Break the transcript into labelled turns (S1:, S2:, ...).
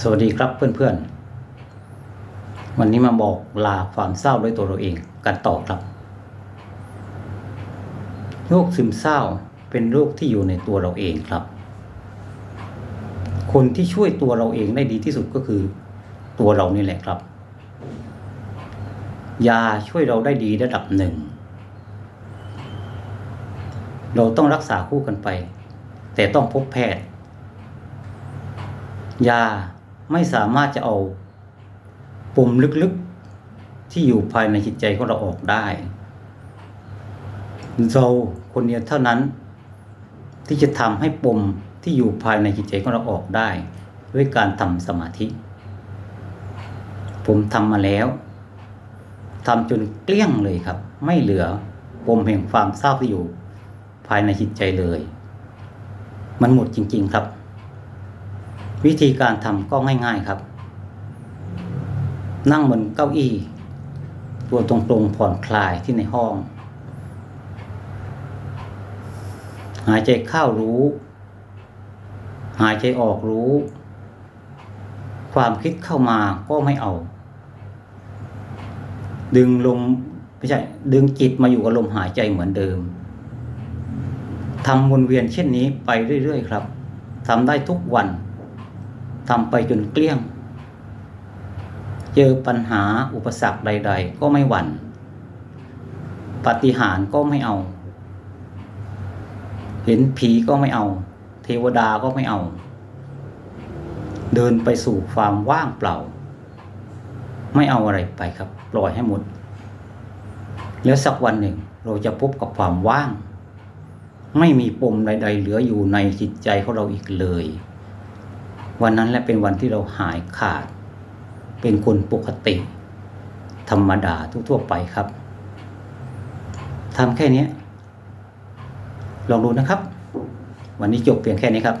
S1: สวัสดีครับเพื่อนๆ วันนี้มาบอกลาความเศร้าด้วยตัวเราเองกันต่อครับ โรคซึมเศร้าเป็นโรคที่อยู่ในตัวเราเองครับ คนที่ช่วยตัวเราเองได้ดีที่สุดก็คือ ตัวเรานี่แหละครับ ยาช่วยเราได้ดีระดับหนึ่ง เราต้องรักษาคู่กันไป แต่ต้องพบแพทย์ยา ไม่สามารถจะเอาปมลึกๆที่อยู่ภายในจิตใจของเราออกได้เราคนเดียวเท่านั้น ที่จะทำให้ปมที่อยู่ภายในจิตใจของเราออกได้ ด้วยการทำสมาธิ ผมทำมาแล้วทำจนเกลี้ยงเลยครับ ไม่เหลือปมแห่งความเศร้าที่อยู่ ภายในจิตใจเลย มันหมดจริง ๆ ครับ วิธีการทำก็ง่าย ๆครับ นั่งบนเก้าอี้ ตัวตรงๆผ่อนคลายที่ในห้อง หายใจเข้ารู้ หายใจออกรู้ ความคิดเข้ามาก็ไม่เอา ดึงลมไม่ใช่ ดึงจิตมาอยู่กับลมหายใจเหมือนเดิมทำวนเวียนเช่นนี้ไปเรื่อย ๆ ครับทำได้ทุกวัน ทำไปจนเกลี้ยง เจอปัญหาอุปสรรคใด ๆ ก็ไม่หวัน่นปฏิหารก็ไม่เอา เห็นผีก็ไม่เอา เทวดาก็ไม่เอา เดินไปสู่ความว่างเปล่า ไม่เอาอะไรไปครับ ปล่อยให้หมด แล้วสักวันหนึ่งเราจะพบกับความว่าง ไม่มีปมใด ๆ เหลืออยู่ในจิตใจของเราอีกเลย วันนั้นแหละเป็นวันที่เราหายขาด เป็นคนปกติ ธรรมดาทั่วๆไปครับทำแค่นี้ลองดูนะครับ วันนี้จบเพียงแค่นี้ครับ